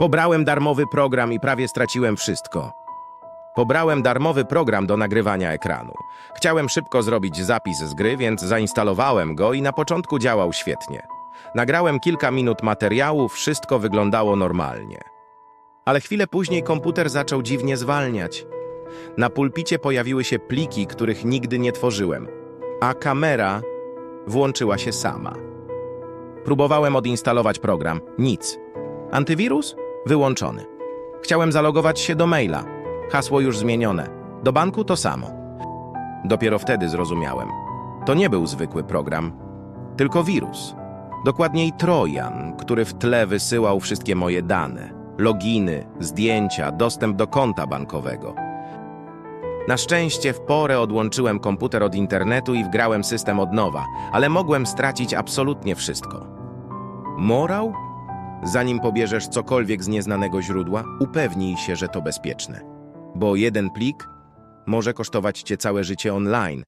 Pobrałem darmowy program i prawie straciłem wszystko. Pobrałem darmowy program do nagrywania ekranu. Chciałem szybko zrobić zapis z gry, więc zainstalowałem go i na początku działał świetnie. Nagrałem kilka minut materiału, wszystko wyglądało normalnie. Ale chwilę później komputer zaczął dziwnie zwalniać. Na pulpicie pojawiły się pliki, których nigdy nie tworzyłem, a kamera włączyła się sama. Próbowałem odinstalować program. Nic. Antywirus? Wyłączony. Chciałem zalogować się do maila. Hasło już zmienione. Do banku to samo. Dopiero wtedy zrozumiałem. To nie był zwykły program, tylko wirus. Dokładniej Trojan, który w tle wysyłał wszystkie moje dane. Loginy, zdjęcia, dostęp do konta bankowego. Na szczęście w porę odłączyłem komputer od internetu i wgrałem system od nowa, ale mogłem stracić absolutnie wszystko. Morał? Zanim pobierzesz cokolwiek z nieznanego źródła, upewnij się, że to bezpieczne. Bo jeden plik może kosztować cię całe życie online,